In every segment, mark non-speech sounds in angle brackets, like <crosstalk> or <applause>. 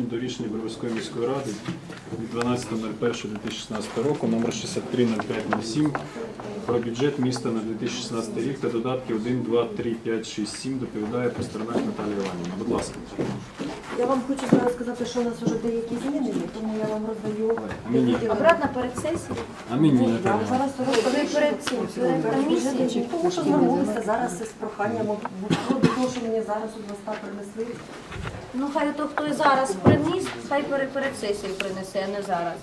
До рішення Бровської міської ради від 12.01.2016 року номер 630507 про бюджет міста на 2016 рік та додатки 1, 2, 3, 5, 6, 7 доповідає Пастернак Наталія Іванівна. Будь ласка. Я вам хочу зараз сказати, що у нас вже деякі зміни, є, тому я вам роздаю. Мені. Обратно перед сесією. А мені Я вам Наталія. зараз перед цим, перед комісією. Тому що звернулися зараз з проханням до того, що мені зараз у листа принесли. Ну хай то, хто і зараз приніс, хай перед, перед сесією принесе, а не зараз.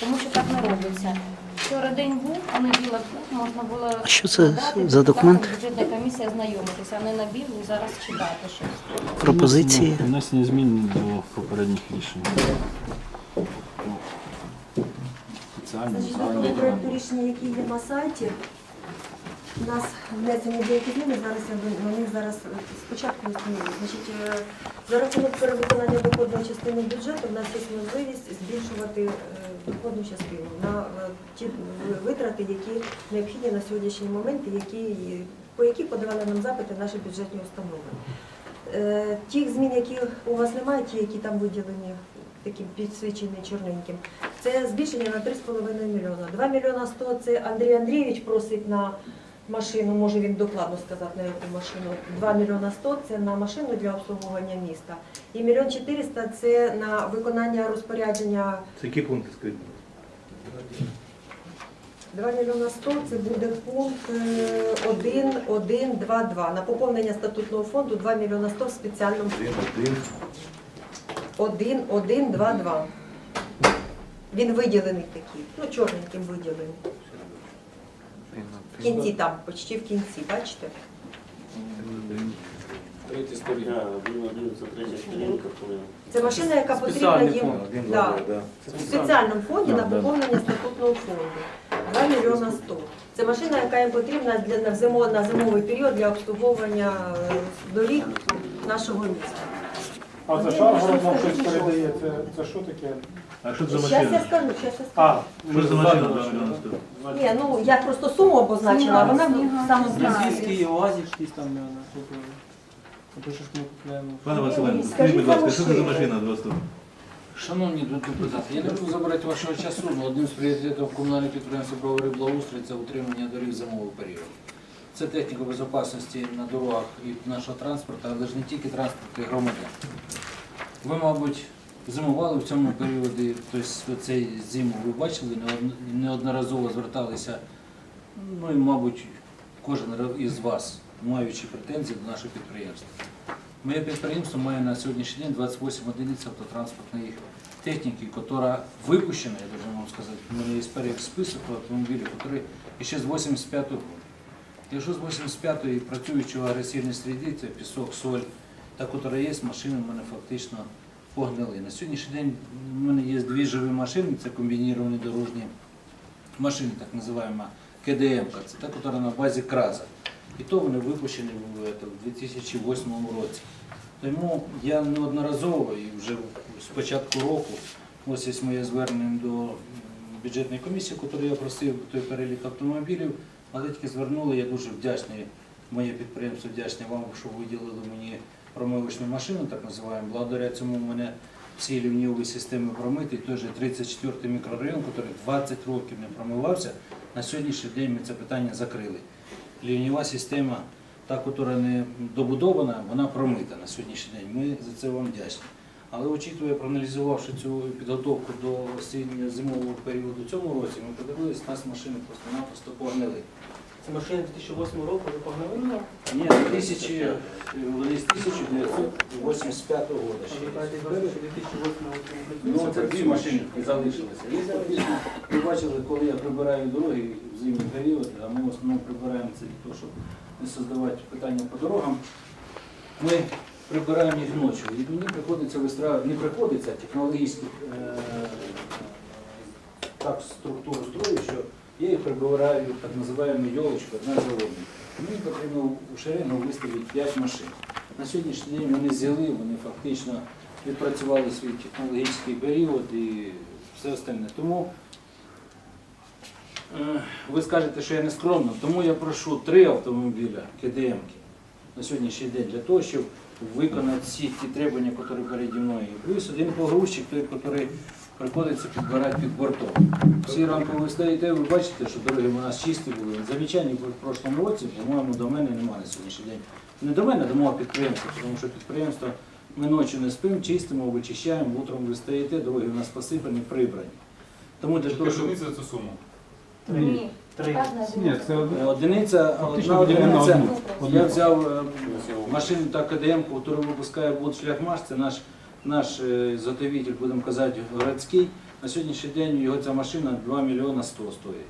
Тому що так не робиться. Вчора день був, а неділя був, можна було А що це надати за документ? так, Бюджетна комісія знайомитися, а не на білу зараз читати щось. Пропозиції. Внесення змін до попередніх рішень. Спеціально, ж на тому проєкту рішення, який є на сайті, у нас внесені деякі зміни, зараз я на них зараз е, спочатку встановлю. Значить, е, за рахунок перевиконання доходної частини бюджету в нас є можливість збільшувати е, доходну частину на ті витрати, які необхідні на сьогоднішній момент, які, по яких подавали нам запити наші бюджетні установи. Тих змін, які у вас немає, ті, які там виділені таким підсвічені чорненьким, це збільшення на 3,5 мільйона. 2 мільйона 100 це Андрій Андрійович просить на машину, може він докладно сказати на яку машину. 2 мільйона 100 це на машину для обслуговування міста. І мільйон 400 це на виконання розпорядження Це які пункти скажіть? 2 мільйона 100 це буде пункт е, 1, 1, 2, 2. На поповнення статутного фонду 2 мільйона 100 в спеціальному Один, один. 1, 1, 2, 2. Він виділений такий, ну чорненьким виділений. В кінці там, почти в кінці, бачите? Третя сторінка. Це машина, яка потрібна їм да, в спеціальному фонді на поповнення статутного фонду. 2 мільйона 100. Це машина, яка їм потрібна для на, зимо, на зимовий період для обслуговування е, доріг нашого міста. А це Шаргород нам щось передає, це, це що таке? А що це за Зараз я машина? скажу, зараз я скажу. А, Що це за машина? два мільйони стоїть? Ні, ну я просто суму обозначила, а вона саме Львівський оазіс якийсь там на Ото що ж ми купляємо. Пане Василенко, Скажіть будь ласка, що це за машина два стоп? Шановні депутати, я не буду забирати вашого часу, але одним з пріоритетів комунального підприємства «Бровари Благоустрій» це утримання доріг в зимовий період. Це техніка безпечності на дорогах і нашого транспорту, але ж не тільки транспорту, і громадян. Ви, мабуть, зимували в цьому періоді, тобто цей зиму ви бачили, неодноразово зверталися, ну і, мабуть, кожен із вас, маючи претензії до нашого підприємства. Моє підприємство має на сьогоднішній день 28 одиниць автотранспортної техніки, яка випущена, я должен вам сказати, у мене є перелік список автомобілів, які ще з 85-го року. Якщо з 85-ї працюючи в агресивній середі, це пісок, соль, та яка є, машини в мене фактично погнили. На сьогоднішній день в мене є дві живі машини, це комбініровані дорожні машини, так називаємо КДМ, це та, яка на базі КРАЗа. І то вони випущені в, в 2008 році. Тому я неодноразово і вже з початку року, ось є моє звернення до бюджетної комісії, яку я просив той перелік автомобілів, але тільки звернули, я дуже вдячний, моє підприємство вдячне вам, що виділили мені промивочну машину, так називаємо. Благодаря цьому мене всі лівньові системи промиті, той же 34-й мікрорайон, який 20 років не промивався, на сьогоднішній день ми це питання закрили. Лінійова система, та, яка не добудована, вона промита на сьогоднішній день. Ми за це вам вдячні. Але учитує, проаналізувавши цю підготовку до осінньо-зимового періоду цьому році, ми подивилися, нас машини просто-напросто погнили. Це машина 2008 року, ви погнали? Ні, 2000, вони з 1985 року ще є. Шукайте 2008 року. Ну, це дві машини залишилися. Фактично, ви бачили, коли я прибираю дороги в зимній період, а ми в основному прибираємо це для того, щоб не создавати питання по дорогам. Ми прибираємо їх ночі. І мені приходиться вистраювати, не приходиться, а технологічно е, так структуру строю, що я їх прибираю так називаємо йолочку одна за одною. Мені потрібно у шеренгу виставити 5 машин. На сьогоднішній день вони з'їли, вони фактично відпрацювали свій технологічний період і все остальне. Тому е, ви скажете, що я не скромно, тому я прошу три автомобіля КДМ на сьогоднішній день для того, щоб виконати всі ті требування, які переді мною. Плюс один погрузчик, той, який приходиться підбирати під бортом. Всі рамки ви стоїте, ви бачите, що дороги у нас чисті були. Замічань в прошлому році, по-моєму, до мене немає на сьогоднішній день. Не до мене, до мого підприємства, тому що підприємство ми ночі не спимо, чистимо, вичищаємо, утром ви стоїте, дороги у нас посипані, прибрані. Тому для того, щоб за цю суму? Ні. Три. Ні, це Е, одиниця, одна одиниця. Я взяв е, машину та КДМ, яку випускає Будшляхмаш, це наш, наш е, заготовитель, будемо казати, городський. На сьогоднішній день його ця машина 2 мільйона 100 стоїть.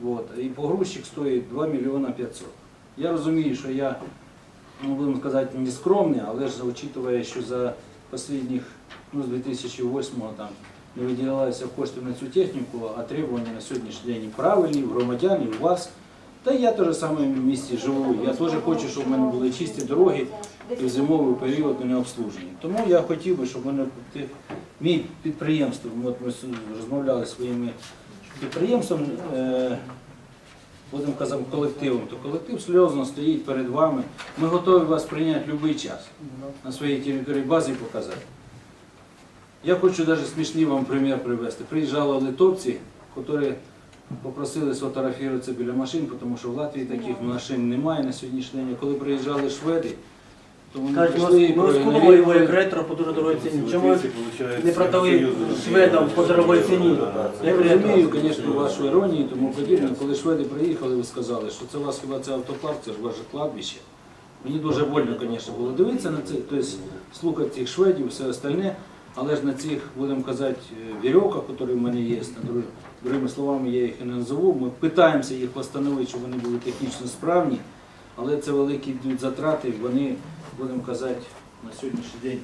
Вот. І погрузчик стоїть 2 мільйона 500. Я розумію, що я, ну, будемо сказати, не скромний, але ж учитывая, що за останніх, ну, з 2008 там, не виділялися кошти на цю техніку, а требування на сьогоднішній день і правильні, в громадян, і у вас. Та я теж саме в місті живу. Я теж хочу, щоб в мене були чисті дороги в зимовий період не обслужені. Тому я хотів би, щоб ти- мій підприємство, от ми розмовляли зі своїми підприємством, е, будемо казати колективом, то колектив серйозно стоїть перед вами. Ми готові вас прийняти в будь-який час на своїй території бази і показати. Я хочу навіть смішний вам примір привести. Приїжджали литовці, які попросили сфотографуватися біля машин, тому що в Латвії таких машин немає на сьогоднішній день. Коли приїжджали шведи, то вони Кажуть, ми з як ретро по дуже дорогій ціні. Чому не продали шведам по дорогій ціні? Я Як ретро? розумію, звісно, вашу іронію і тому подібне. Коли шведи приїхали, ви сказали, що це у вас хіба це автопарк, це ж ваше кладбище. Мені дуже больно, звісно, було дивитися на це, тобто слухати цих шведів, все остальне, але ж на цих, будемо казати, е, вірьовках, які в мене є, на друг- другими словами, я їх і не назову, ми намагаємося їх встановити, щоб вони були технічно справні, але це великі йдуть затрати, вони, будемо казати, на сьогоднішній день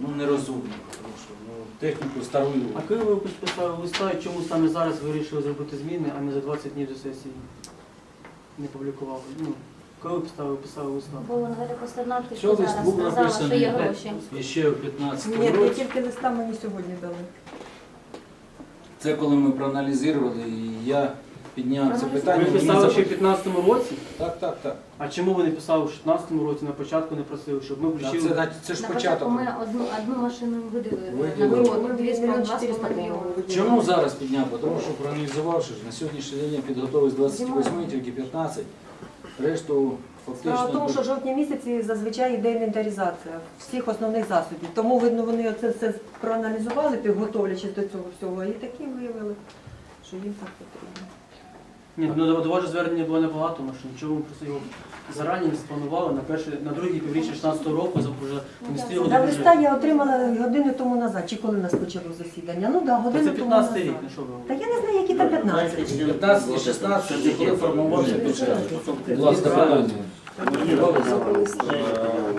ну, нерозумні, тому що ну, техніку стару. А коли ви підписали листа, і чому саме зараз вирішили зробити зміни, а не за 20 днів до сесії не публікували? Ну, коли ви писали, писали листа? Бо Великостарна Що лист зараз, був сказала, що написаний? є гроші. І ще в 15 Ні, не році. тільки листа мені сьогодні дали. Це коли ми проаналізували, і я підняв це питання. мені писали ще в запит- 15 році? Так, так, так. А чому ви не писали в 16 році, на початку не просили, щоб ми Так, включили? Це, це ж На початок. ми одну, одну машину виділили на Виділили. роботу, Ми дві з мільйон два з 400 половиною мільйони. виділили. Чому зараз підняв? Тому що проаналізувавши, на сьогоднішній день я підготовив з 28, тільки 15. Решту Справа в тому, що фактично. в жовтні місяці зазвичай йде інвентаризація всіх основних засобів. Тому, видно, вони це все проаналізували, підготовлячись до цього всього, і такі виявили, що їм так потрібно. Ні, ну до- до вас звернення було небагато машин. Чому ви просто його зарані не спланували на перше, на друге півріччя 16 року, вже вмістили його листа бюджету? я отримала годину тому назад, чи коли нас почало засідання. Ну так, да, Та годину Це тому 15 назад. рік, ну що ви Та говорите? я не знаю, які там 15. 15 і 16, це коли формувався бюджет. Будь ласка, питання.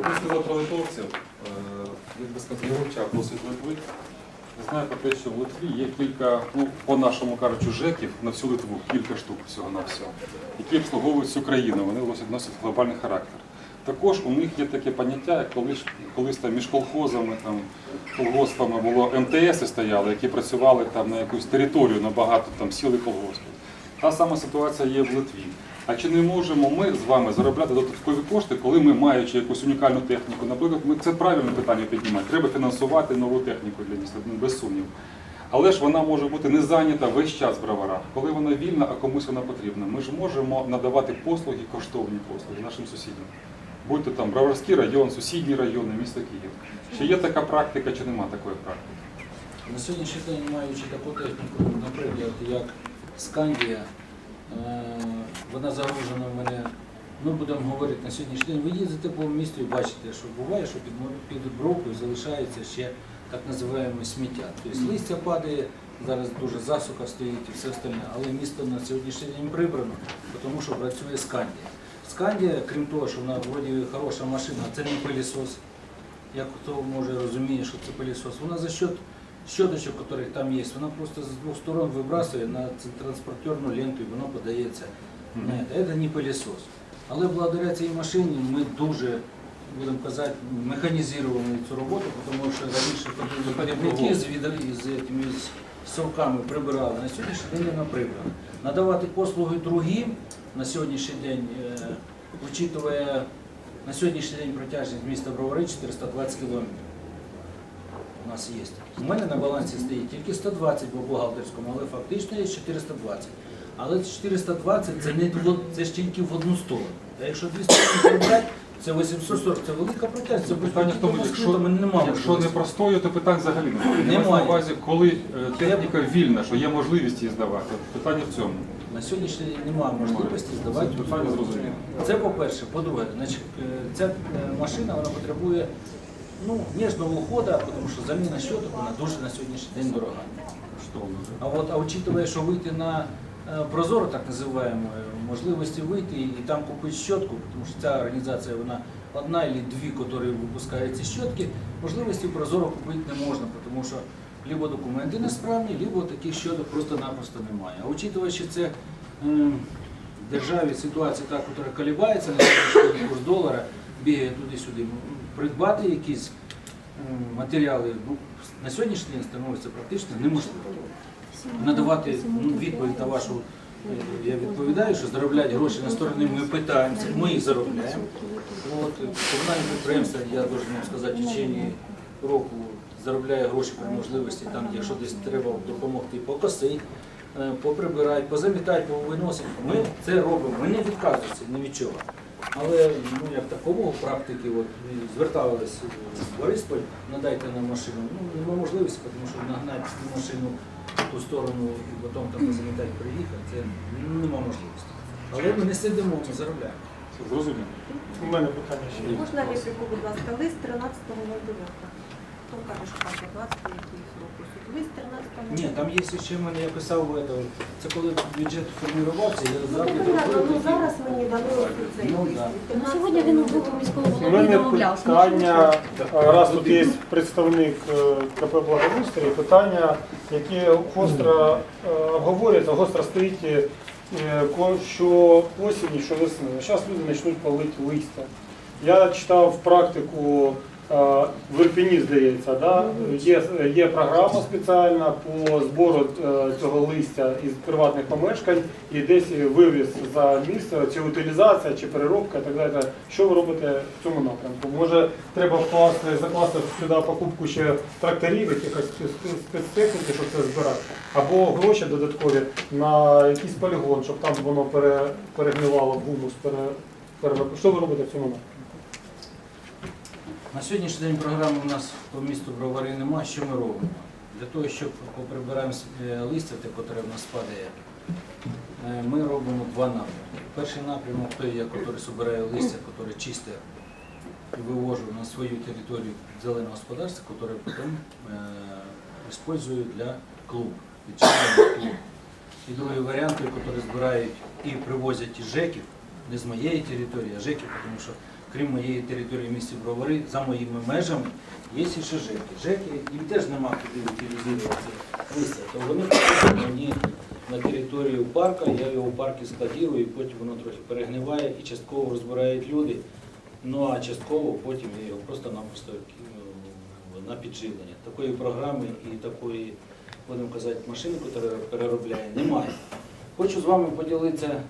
Ви сказали про литовців, е, як би сказати, не вивчав досвід Литви. Знаю про те, що в Литві є кілька, ну, по-нашому кажучи, ЖЕКів на всю Литву, кілька штук всього-навсього, які обслуговують всю країну, вони носять, глобальний характер. Також у них є таке поняття, як колись, колись там між колхозами, там, колгоспами було МТСи стояли, які працювали там на якусь територію, на багато там сіл і колгоспів. Та сама ситуація є в Литві. А чи не можемо ми з вами заробляти додаткові кошти, коли ми, маючи якусь унікальну техніку, наприклад, ми це правильне питання піднімати. Треба фінансувати нову техніку для міста, ну, без сумніву. Але ж вона може бути не зайнята весь час в броварах. Коли вона вільна, а комусь вона потрібна. Ми ж можемо надавати послуги, коштовні послуги нашим сусідям. Будь то там Броварський район, сусідні райони, місто Київ. Чи є така практика, чи нема такої практики? На сьогоднішній день, маючи таку техніку, наприклад, як Скандія, вона загружена в мене, ну будемо говорити на сьогоднішній день, ви їздите по місту і бачите, що буває, що під, під бровкою залишається ще так називаємо сміття. Тобто листя падає, зараз дуже засуха стоїть і все остальне, але місто на сьогоднішній день прибрано, тому що працює Скандія. Скандія, крім того, що вона вроді хороша машина, це не пилісос. Як хто може розуміє, що це пилісос, вона за счет щоточок, яких там є, вона просто з двох сторон вибрасує на ц- транспортерну ленту і воно подається. Ні, це не пилісос. Але благодаря цій машині ми дуже, будемо казати, механізували цю роботу, тому що раніше порядники з, з совками прибирали. На сьогоднішній день вона прибрана. Надавати послуги другим на сьогоднішній день, е, учитывая На сьогоднішній день протяжність міста Бровари 420 кілометрів. У нас є. У мене на балансі стоїть тільки 120 по бухгалтерському, але фактично є 420. Але 420 це не це ж тільки в одну сторону. А якщо 245, це 840, це велика протяжність. Це Питання в тому, якщо, ми не маємо. якщо не простою, то питань взагалі немає. Немає. На увазі, коли е, техніка вільна, що є можливість її здавати. Питання в цьому. На сьогоднішній день немає можливості здавати. Це питання зрозуміло. Це по-перше. По-друге, значить, е, ця е, машина вона потребує ну, ніжного уходу, тому що заміна щоток вона дуже на сьогоднішній день дорога. А от, а учитывая, що вийти на е, Прозоро, так називаємо, е, можливості вийти і там купити щотку, тому що ця організація вона одна або дві, які випускають ці щотки, можливості Прозоро купити не можна, тому що либо документи несправні, либо таких щоток просто-напросто немає. А учитывая, що це в державі ситуація та, яка колібається на курс долара, бігає туди-сюди, придбати якісь матеріали ну, на сьогоднішній день становиться практично неможливо надавати ну, відповідь на вашу. е, Я відповідаю, що заробляти гроші на сторони ми питаємося, ми їх заробляємо. От, комунальне підприємство, я должен вам сказати, в течение року заробляє гроші при можливості, там, якщо десь треба допомогти покосити, е, поприбирати, позамітати, повиносити. Ми це робимо, ми не відказуємося ні від чого. Але ну, як такому практики, от, зверталися в Борисполь, надайте нам машину. Ну, нема можливості, тому що нагнати цю машину в ту сторону і потім там позамітати приїхати, це нема можливості. Але ми не сидимо, ми заробляємо. Зрозуміло. У мене питання ще є. Можна репліку, будь ласка, лист 13.09. Хто каже, що там 15 якийсь року? Лист 13.09. Ні, там є ще в мене, я писав, это, це коли бюджет формувався, я Ну, завжди це ну зараз мені дали цей Ну, лист. да. Ну, сьогодні він був у міського У голови мене домовлявся. питання, раз тут є представник е, КП Благоустрій, питання, яке гостро е, обговорюється, гостро стоїть, е, ко- що осінь, що весни. Зараз люди почнуть палити листя. Я читав практику е, в Ірпіні, здається, да? є, є програма спеціальна по збору е, цього листя із приватних помешкань і десь вивіз за місце, чи утилізація, чи переробка і так далі. Що ви робите в цьому напрямку? Може, треба вкласти, закласти сюди покупку ще тракторів, якихось спецтехніки, щоб це збирати, або гроші додаткові на якийсь полігон, щоб там воно перегнивало гумус, пере- Що ви робите в цьому напрямку? На сьогоднішній день програми у нас по місту Бровари немає. Що ми робимо? Для того, щоб поприбираємо е, листя, те, яке в нас падає, е, ми робимо два напрямки. Перший напрямок той, який збирає листя, який чисте і вивожу на свою територію зеленого господарства, яке потім е, використовую для клубу, відчинення клубу. І другий варіант, який збирають і привозять із ЖЕКів, не з моєї території, а ЖЕКів, тому що крім моєї території в місті Бровари, за моїми межами є ще ЖЕКи. ЖЕКи, їм теж нема куди утилізувати листя, то вони мені на територію парка, я його в парку складірую, і потім воно трохи перегниває і частково розбирають люди. Ну а частково потім я його просто-напросто на підживлення. Такої програми і такої, будемо казати, машини, яка переробляє, немає. Хочу з вами поділитися,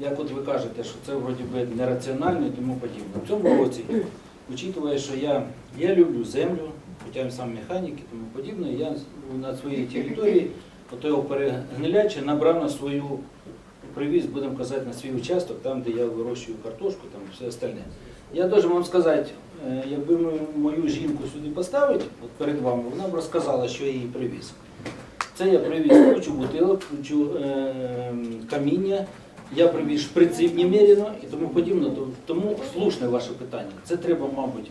як от ви кажете, що це вроді би нераціонально і тому подібне. В цьому році, учитывая, що я, я люблю землю, хоча я сам механік і тому подібне, я на своїй території отого перегниляча набрав на свою привіз, будемо казати, на свій участок, там, де я вирощую картошку, там все остальне. Я должен вам сказати, е, якби мою жінку сюди поставити, от перед вами, вона б розказала, що я їй привіз. Це я привіз кучу бутилок, кучу е, каміння, я привіз шприців немерено і тому подібне. Тому слушне ваше питання. Це треба, мабуть,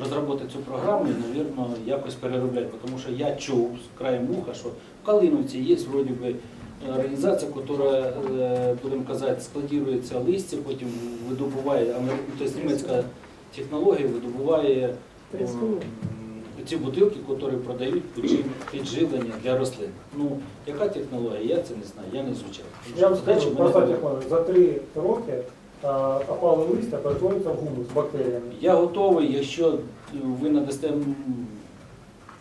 розробити цю програму і, мабуть, якось переробляти. Тому що я чув з краю муха, що в Калиновці є вроді би організація, яка, е, будемо казати, складується листя, потім видобуває, тобто німецька технологія видобуває ці бутилки, які продають підживлення для рослин. Ну, яка технологія, я це не знаю, я не звучав. Я вам скажу, технологія. за три роки опали опале листя перетворюється в гумус з бактеріями. Я готовий, якщо ви надасте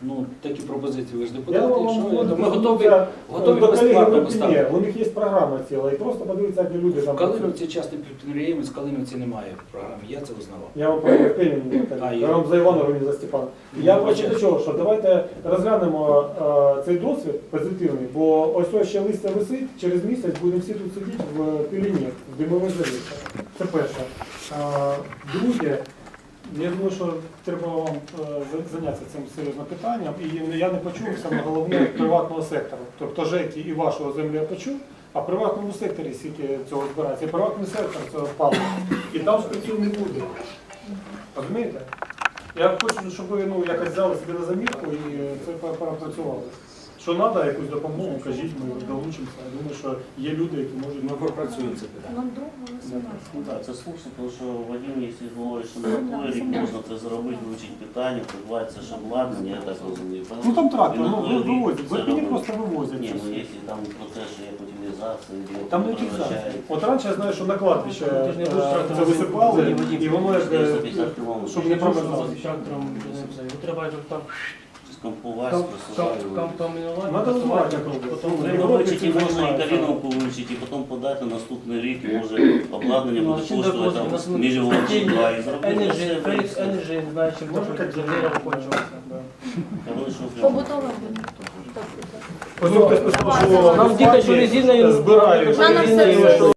Ну, такі пропозиції ви ж Я депутати, вам якщо можу ми готові, готові до колеги безплатно поставити. У них є програма ціла, і просто подивитися, як люди там. В Калиновці частний підприємець, в Калиновці немає в програмі, я це узнавав. Я вам про впевнений, <clears throat> А, я вам за Іванову, не за Степана. Я хочу до чого, що давайте розглянемо е, цей досвід позитивний, бо ось ось ще листя висить, через місяць будемо всі тут сидіти в піліні, в димових завісах. Це перше. А, друге, я думаю, що треба вам е, зайнятися цим серйозним питанням. І я не почув саме головне приватного сектору. Тобто ЖЕКи і вашого землі я почув, а в приватному секторі скільки цього збирається. І приватний сектор це впало. І там спрацює не буде. Розумієте? Я хочу, щоб ви ну, якось взяли собі на замітку і це пер- пропрацювали. Що треба, якусь допомогу, кажіть, ми долучимося. Я думаю, що є люди, які можуть Ми пропрацюємо це питання. Нам довго не. Ну так, це слушно, тому що Вадим, якщо говорить, що на той рік можна це зробити, вивчити питання, придбати це обладнання, я так розумію. Ну там трактор, ну ви- вивозять. В просто вивозять. Ні, ну якщо там процеси як утилізації, де Там не тільки превращають. От раніше я знаю, що на кладбище Ти ж не будеш е, це висипали, і воно як, е, 450 кілометрів. щоб не промерзало. Трактором треба там Скомпувати, там Надо потім Ну, Ну, вивчити можна і. Каліновку вивчити, і потім подати наступний рік, і може обладнання Ну, буде коштувати там мільйон чи два, і зробити Енерджі, все. Фелікс. Енерджі, знає, чим Може, дерево кончилося. Що буде. Ось хтось писав, що Нам діти, що резиною збирають. Все-